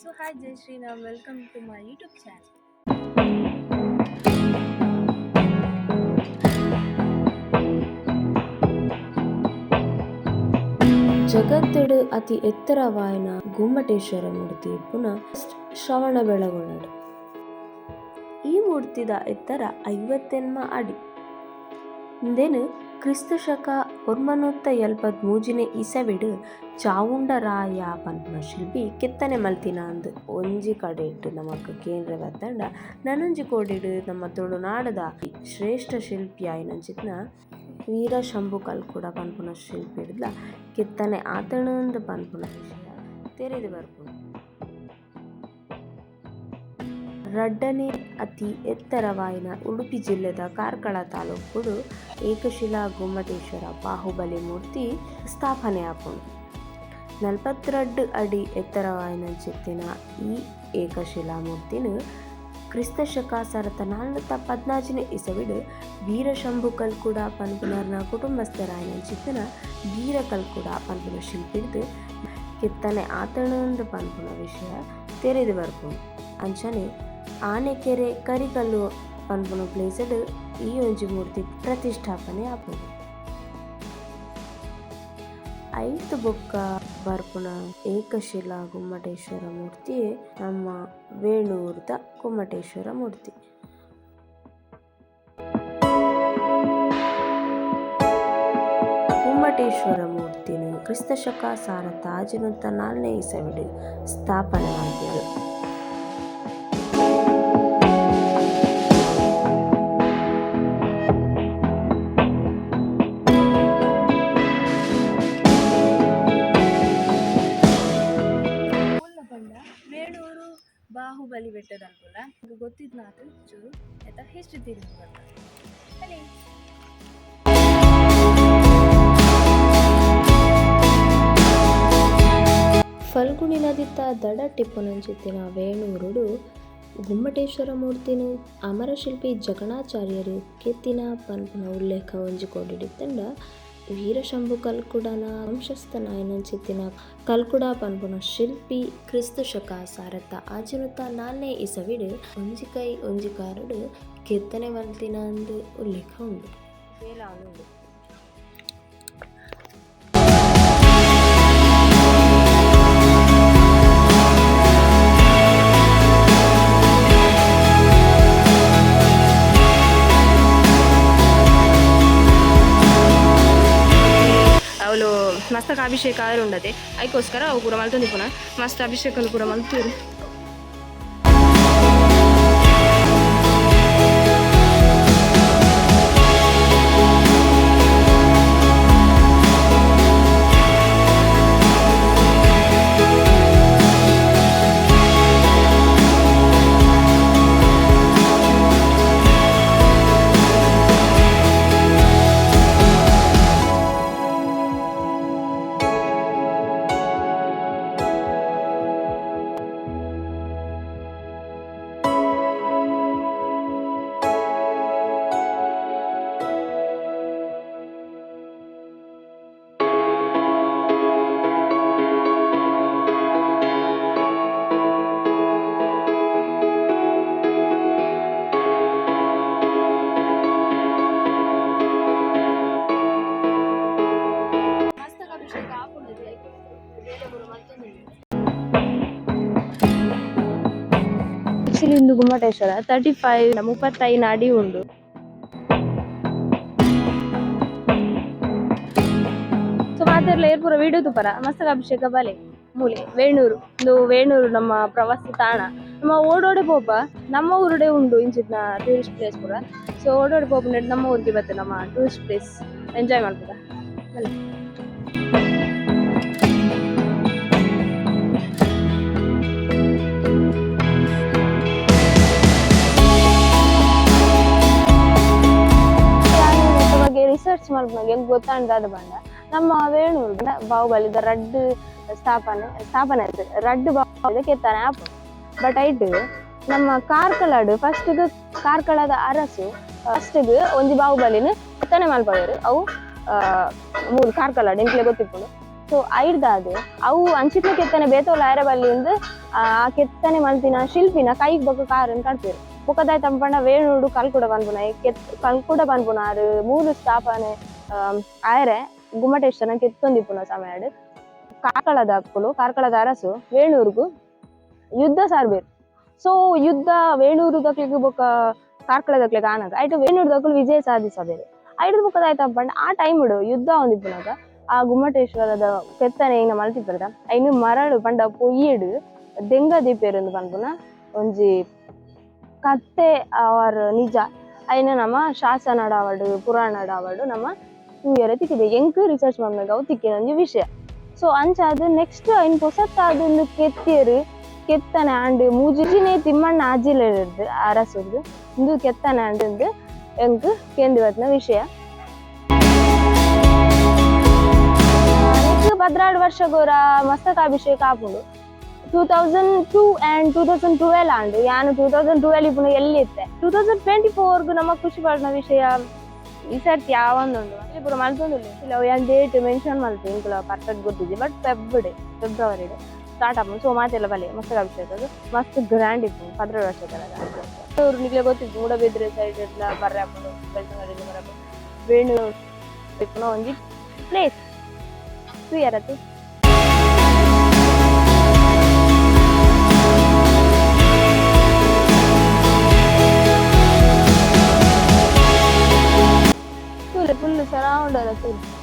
So hi Jai Srinaam, welcome to my YouTube channel. ಜಗತ್ತೆಡು ಅತಿ ಎತ್ತರವಾಯಿನ ಗುಮ್ಮಟೇಶ್ವರ ಮೂರ್ತಿ ಪುನಃ ಶ್ರವಣ ಬೆಳಗೊಳ್ಳಡು ಈ ಮೂರ್ತಿದ ಎತ್ತರ ಐವತ್ತೆನ್ಮ ಅಡಿ ಇಂದೆನು ಕ್ರಿಸ್ತ ಶಕ ಒರ್ಮನೊತ್ತ ಎಲ್ಪದ್ ಮೂಜಿನೆ ಇಸವಿಡು ಚಾವುಂಡರಾಯ ಪನ್ಪುನ ಶಿಲ್ಪಿ ಕೆತ್ತನೆ ಮಲ್ತಿನ ಅಂದು ಒಂಜಿ ಕಡೆ ಇಟ್ಟು ನಮಕ್ ಕೇಂದ್ರ ಬತ್ತಂಡ ನನಂಜಿ ಕೋಡಿಡು ನಮ್ಮ ತುಳುನಾಡದ ಶ್ರೇಷ್ಠ ಶಿಲ್ಪಿ ಆಯ್ನಂಚಿತ್ನ ವೀರ ಶಂಭು ಕಲ್ಕುಡ ಪನ್ಪುನ ಶಿಲ್ಪಿ ಹಿಡ್ದ ಕೆತ್ತನೆ ಆತಣಂದು ಪನ್ಪುನ ತೆರೆದು ಬರ್ಪುಂಡು. ರಡ್ಡನೆ ಅತಿ ಎತ್ತರವಾಯಿನ ಉಡುಪಿ ಜಿಲ್ಲೆದ ಕಾರ್ಕಳ ತಾಲೂಕುಡು ಏಕಶಿಲಾ ಗೊಮ್ಮಟೇಶ್ವರ ಬಾಹುಬಲಿ ಮೂರ್ತಿ ಸ್ಥಾಪನೆ ಆಪುಂಡು. ನಲ್ಪತ್ತೆರಡು ಅಡಿ ಎತ್ತರವಾಯಿನ ಚಿತ್ತಿನ ಈ ಏಕಶಿಲಾ ಮೂರ್ತಿನ ಕ್ರಿಸ್ತ ಶಕ ಸರತ ನಾಲ್ಕ ಪದ್ನಾಜನೇ ಇಸವಿಡು ವೀರಶಂಭು ಕಲ್ಕುಡ ಪನ್ಪುನರ್ನ ಕುಟುಂಬಸ್ಥರಾಯನ ಚಿತ್ತನ ವೀರ ಕಲ್ಕುಡ ಪನ್ಪುನ ಶಿಲ್ಪಿಡ್ದು ಕೆತ್ತನೆ ಆತನೊಂದು ಪನ್ಪುನ ವಿಷಯ ತೆರೆದು ಬರ್ಬೋದು ಅಂಚನೆ ಆನೆಕೆರೆ ಕರಿಕಲ್ಲು ಪನ್ಪುನ ಪ್ಲೇಸಡ್ ಈ ಒಂಜಿ ಮೂರ್ತಿ ಪ್ರತಿಷ್ಠಾಪನೆ ಆಪುಂಡು ಐದು ಬೊಕ್ಕ ಬರ್ಪುನ ಏಕಶಿಲಾ ಗುಮ್ಮಟೇಶ್ವರ ಮೂರ್ತಿ ನಮ್ಮ ವೇಣೂರ್ದ ಗುಮ್ಮಟೇಶ್ವರ ಮೂರ್ತಿ. ಗುಮ್ಮಟೇಶ್ವರ ಮೂರ್ತಿನ ಕ್ರಿಸ್ತ ಶಕ ಸಾರ ತಾಜಿನಂತ ನಾಲ್ನೇ ಇಸವಿಡು ಸ್ಥಾಪನೆ ಇದು ಗೊತ್ತಿದ್ ಚೂರು? ಆಯ್ತಾ ಹಿಸ್ಟ್ರಿ ತಿರುಗಿ ಬರ್ತಾರೆ ಬನ್ನಿ. ಫಲ್ಗುಣಿ ನದಿತ ದಡ ಟಿಪ್ಪುನಂಚಿತ್ತಿನ ವೇಣೂರುಡು, ಗುಮ್ಮಟೇಶ್ವರ ಮೂರ್ತಿನು ಅಮರಶಿಲ್ಪಿ ಜಗಣಾಚಾರ್ಯರು ಕೆತ್ತಿನ ಪನ್ಪುನ ಉಲ್ಲೇಖ ಒಂಜಿಕೊಂಡಿದ್ದಂಡ ವೀರಶಂಭು ಕಲ್ಕುಡನ ವಂಶಸ್ಥನಾಯನಂಚಿತ್ತಿನ ಕಲ್ಕುಡ ಪನ್ಪುನ ಶಿಲ್ಪಿ ಕ್ರಿಸ್ತು ಶಕ ಸಾರತ ಆಜಿನುತ ನಾನೇ ಇಸವಿಡು ಒಂಜಿಕೈ ಒಂಜಿಕಾರುಡು ಕೆತ್ತನೆ ಮಲ್ತಿನ ಅಂದು ಉಲ್ಲೇಖ ಉಂಡು ಮಸ್ತಕ ಅಭಿಷೇಕ ಆದ್ರೆ ಉಂಡದೆ ಅದಕ್ಕೋಸ್ಕರ ಅವು ಕೂಡ ಮಲ್ತೊಂದು ಪುನಃ ಮಸ್ತ್ ಅಭಿಷೇಕಲು ಕೂಡ ಮಲ್ತೂರು ಇಂದು ಗುಮ್ಮಟೇಶ್ವರ. ತರ್ಟಿ ಫೈವ್ ಮುಪ್ಪತ್ತೈದು ಅಡಿ ಉಂಡು ಸೊ ಮಾತಾಡಲ ಏರ್ಪುರ ವಿಡಿಯೋ ತುಪ್ಪರ ಮಸ್ತಕ ಅಭಿಷೇಕ ಬಲೆ, ಮೂಲೆ, ವೇಣೂರು. ಇದು ವೇಣೂರು ನಮ್ಮ ಪ್ರವಾಸಿ ತಾಣ. ನಮ್ಮ ಓಡೋಡೆ ಪೋಪ ನಮ್ಮ ಊರುಡೆ ಉಂಡು ಇಂಚಿನ ಟೂರಿಸ್ಟ್ ಪ್ಲೇಸ್ ಪೂರ. ಸೊ ಓಡೋಡೆ ಪೋಪ ನಮ್ಮ ಊರಿಗೆ ಬತ್ತೆ ನಮ್ಮ ಟೂರಿಸ್ಟ್ ಪ್ಲೇಸ್ ಎಂಜಾಯ್ ಮಾಡ್ಬೋದ ಮಾಡ್ಬೇಕು ಹೆಂಗ್ ಗೊತ್ತಾಂಡದ ಬಂಡ ನಮ್ಮ ವೇಣೂರು ಬಂಡ ಬಾಹುಬಲಿದ ರಡ್ ಸ್ಥಾಪನೆ ಸ್ಥಾಪನೆ ಆಯ್ತು ರಡ್ ಬಾಹುಬಲಿದ ಕೆತ್ತನೆ ಆಪ್ ಬಟ್ ಐಟ್ ನಮ್ಮ ಕಾರ್ಕಳಡು ಫಸ್ಟ್ ಕಾರ್ಕಳದ ಅರಸು ಫಸ್ಟ್ ಒಂಜಿ ಬಾಹುಬಲಿನ ಕೆತ್ತನೆ ಮಲ್ಪವೆರು ಅವು ಮೂರು ಕಾರ್ಕಳಡು ಎಂಕ್ಲೆ ಗೊತ್ತಿಪ್ಪುಂಡು ಸೊ ಐಡ್ದಾದ್ ಅವು ಅಂಚಿತ್ನ ಕೆತ್ತನೆ, ಬೇತೋಲ ಬಲಿ ಬಲ್ಲಿಂದ ಆ ಕೆತ್ತನೆ ಮಲ್ತಿನ ಶಿಲ್ಪಿನ ಕೈಗೆ ಬೊಕ್ಕ ಕಾರನ್ನು ಕಟ್ತೀರು ಮುಖದಾಯ್ ತಂಪಣ್ಣ ವೇಣುಡು ಕಲ್ಕುಡ ಬಂದ್ಪುನ ಕೆತ್, ಕಲ್ಕುಡ ಬಂದ್ಪುನ ಮೂರು ಸ್ಥಾಪನೆ ಆಯರೆ ಗುಮ್ಮಟೇಶ್ವರನ ಕೆತ್ತೊಂದಿಪ್ಪುನ ಸಮಯಡ್. ಕಾರ್ಕಳದ ಅಕ್ಕುಲು ಕಾರ್ಕಳದ ಅರಸು, ವೇಣೂರ್ಗು ಯುದ್ಧ ಸಾರ್ಬೇರು ಸೊ ಯುದ್ಧ ವೇಣೂರು ದಕ್ಲಿಗೆ ಬೊಕ್ಕ ಕಾರ್ಕಳದ ದಕ್ಲಿಗೆ ಆನಗ ಆಯ್ತು, ವೇಣೂರು ದಕ್ಲು ವಿಜಯ ಸಾಧಿಸಬೇರು ಐದು ಬುಕ್ಕದ ಆಯ್ತು ಪಂಡ ಆ ಟೈಮ್ ಯುದ್ಧ ಒಂದಿಪ್ಪುನಾಗ ಆ ಗುಮ್ಮಟೇಶ್ವರದ ಕೆತ್ತನೆ ಇಂಗ ಮಲ್ತಿಪ್ಪರದ ಐನು ಮರಳು ಪಂಡ ಪೊಯ್ಯಡು ದೆಂಗ ದೀಪೇರು ಪನ್ಪುನ ಒಂಜಿ ಕತ್ತೆ ಅವರ್ ನಿಜ. ಐನ ನಮ್ಮ ಶಾಸನಡ್ ಆವಡ್ ಪುರಾಣಡ್ ನಮ್ಮ ಹಿಂಗೆರೆ ತಿಕ್ಕಿದೆ ಎಂಕ್ ರಿಸರ್ಚ್ ಮಾಡ್ಬೇಕು ಅವು ತಿಕ್ಕಿನ ಒಂಜಿ ವಿಷಯ. ಸೊ ಅಂಚಾದ್ ನೆಕ್ಸ್ಟ್ ಐನ್ ಪೊಸತ್ತಾದೊಂದು ಕೆತ್ತಿಯರು, ಕೆತ್ತನೆ ಆಂಡ್ ಮೂಜಿಜಿನೇ ತಿಮ್ಮಣ್ಣ ಆಜಿಲ ಅರಸರ್ದು ಇಂದು ಕೆತ್ತನೆ ಆಂಡ್ ಎಂಕ್ ಕೇಂದ್ರ ಬತ್ನ ವಿಷಯ. ನೆಕ್ಸ್ಟ್ ವರ್ಷ ಗೋರ ಮಸ್ತಕಾಭಿಷೇಕ ಆಪುಂಡು two thousand two and two thousand twelve and ಯಾನು ಟೂ ತೌಸಂಡ್ ಟ್ವೆಲ್ ಇಪ್ಪುನು ಎಲ್ಲಿ ಇತ್ತೆ? ಟೂ ತೌಸಂಡ್ ಟ್ವೆಂಟಿ ಫೋರ್ಗು ನಮ್ಮ ಖುಷಿ ಪಡಿನ ವಿಷಯ ಈ ಸರ್ತಿ ಯಾವೊಂದುಂಡು ಇಲ್ಲಿ ಪೂರ ಮಲ್ತೊಂದುಲ್ಲೆ ಇಲ್ಲ ಯಾನ್ ಡೇಟ್ ಮೆನ್ಷನ್ ಮಲ್ತು ಇಂಕುಲ ಪರ್ಫೆಕ್ಟ್ ಗೊತ್ತಿದ್ದೆ ಬಟ್ ಫೆಬ್ಡೆ ಫೆಬ್ರವರಿ ಸ್ಟಾರ್ಟ್ ಆಪುಂಡು ಸೊ ಮಾತೆಲ್ಲ ಬಲೆ ಮಸ್ತ್ ಅಭಿಷೇಕ ಅದು. ಮಸ್ತ್ ಗ್ರ್ಯಾಂಡ್ ಇತ್ತು. ಭದ್ರಾಡ್ ವರ್ಷ ಅವ್ರು ನಿಗ್ಲೆ ಗೊತ್ತಿತ್ತು. ಮೂಡಬಿದ್ರೆ ಸೈಡ್ ಎಲ್ಲ ಬರ್ರೆ ಹಾಕೊಂಡು, ಬೆಳ್ತಂಗಡಿ ಬರಬೇಕು ಬೇಣು ಒಂಜಿ ಪ್ಲೇಸ್ ಕ್ಲಿಯರ್ ಆಯ್ತು Oh.